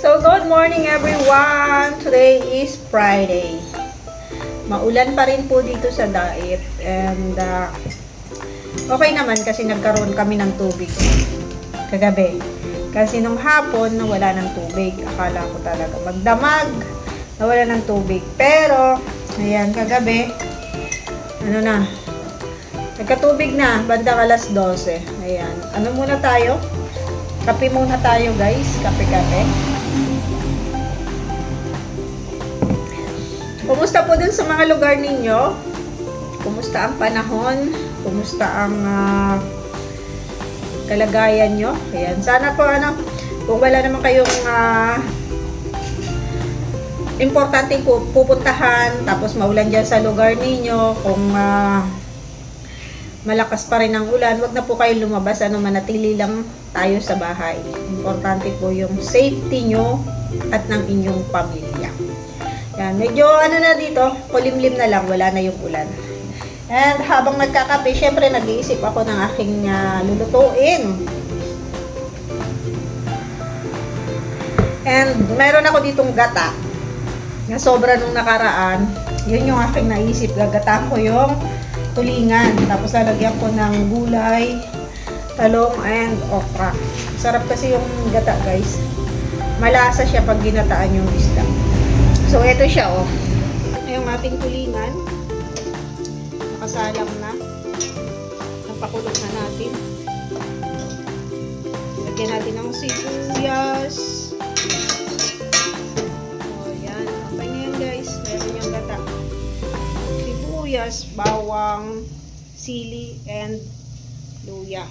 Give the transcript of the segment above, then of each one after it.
So, good morning everyone! Today is Friday. Maulan pa rin po dito sa Daet. And, uh, okay naman kasi nagkaroon kami ng tubig kagabi. Kasi nung hapon, nawala ng tubig. Akala ko talaga magdamag, nawala ng tubig. Pero, ayan, kagabi, ano na, nagkatubig na, bandang alas 12. Ayan, ano muna tayo? Kape muna tayo guys, kape-kape. Kumusta po dun sa mga lugar ninyo? Kumusta ang panahon? Kumusta ang ah, kalagayan nyo? Ayan, sana po ano, kung wala naman kayong ah, importante pu- pupuntahan, tapos maulan dyan sa lugar ninyo, kung ah, malakas pa rin ang ulan, wag na po kayo lumabas, ano, manatili lang tayo sa bahay. Importante po yung safety nyo at ng inyong pamilya. Yan, medyo ano na dito, kulimlim na lang, wala na yung ulan. And habang nagkakape, syempre nag-iisip ako ng aking ah, lulutuin. And meron ako ditong gata na sobra nung nakaraan. Yun yung aking naisip. Gagatahan ko yung tulingan. Tapos lalagyan ko ng gulay, talong, and okra. Sarap kasi yung gata, guys. Malasa siya pag ginataan yung isda. So, ito siya, oh. Ito yung ating tulingan. Nakasalang na. Napakulog na natin. Lagyan natin ng sibuyas. Sibuyas, bawang, sili, and luya.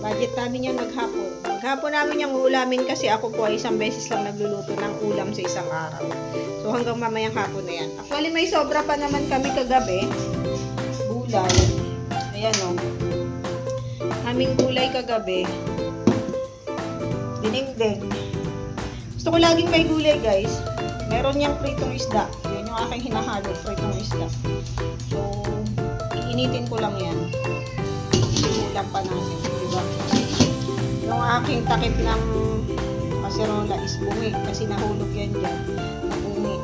Budget namin yan maghapon. Maghapon namin yung ulamin kasi ako po ay isang beses lang nagluluto ng ulam sa isang araw. So hanggang mamayang hapon na yan. Actually may sobra pa naman kami kagabi. Gulay. Ayan o. Aming gulay kagabi. Dinigdig. Gusto ko laging may gulay guys. Meron niyang pritong isda. Yan yung aking hinahalo, pritong isda. So, iinitin ko lang yan. Simulan pa natin, di ba? Yung aking takip ng kaserola is bungi kasi nahulog yan dyan. Nabungi.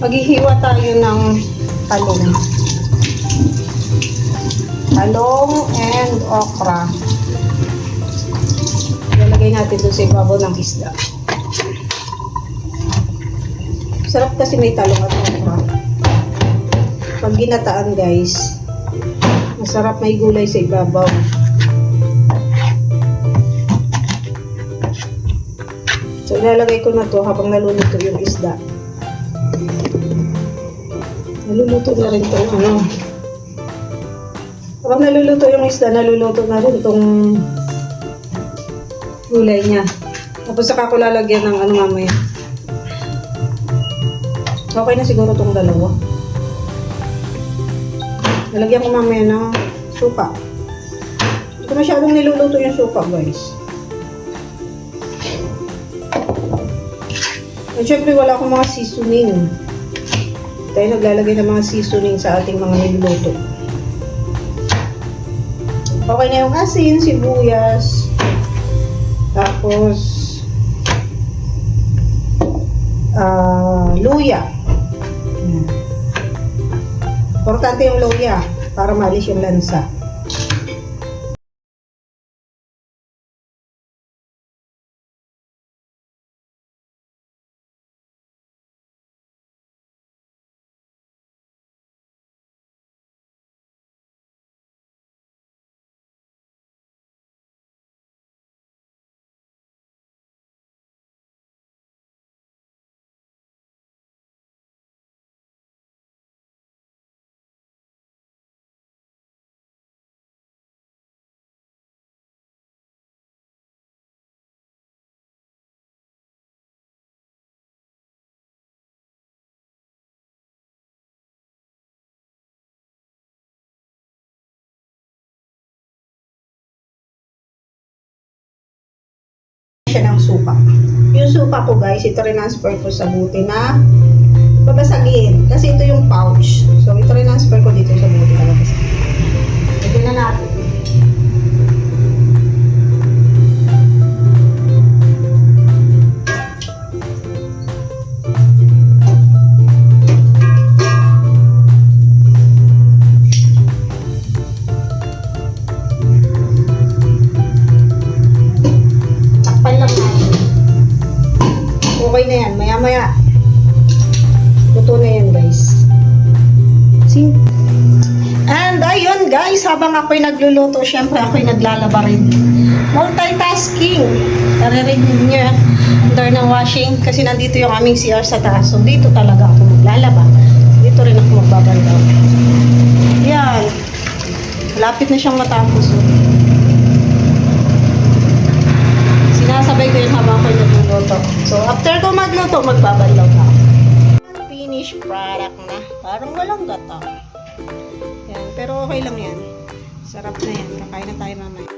Maghihiwa tayo ng talong. Talong and okra. Lalagay natin doon sa ibabaw ng isda. Sarap kasi may talong at okra. Pag ginataan guys, masarap may gulay sa ibabaw. So ilalagay ko na to habang naluluto yung isda. Naluluto na rin to ano. Habang naluluto yung isda, naluluto na rin tong gulay niya. Tapos saka ko lalagyan ng ano mamaya. Okay na siguro tong dalawa. Lalagyan ko mamaya ng suka. Hindi ko masyadong niluluto yung suka, guys. At syempre, wala akong mga seasoning. Tayo naglalagay ng mga seasoning sa ating mga niluluto. Okay na yung asin, sibuyas, tapos ah luya. Importante yung luya para malis yung lansa. Siya ng suka. Yung suka ko guys, ito transfer ko sa buti na babasagin. Kasi ito yung pouch. So, ito transfer ko dito sa buti na babasagin. Lagyan na Okay na yan. Maya maya. Luto na yan guys. See? And ayun guys, habang ako'y nagluluto, syempre ako'y naglalaba rin. Multitasking. Naririnig niyo under ng washing kasi nandito yung aming CR sa taas. So dito talaga ako maglalaba. Dito rin ako magbabandaw. Yan. Lapit na siyang matapos. Sinasabay ko yun habang ako'y nagluluto. Ko magluto, magbabandaw na. Finished product na. Parang walang gata. Yan, pero okay lang yan. Sarap na yan. Kakain na tayo mamaya.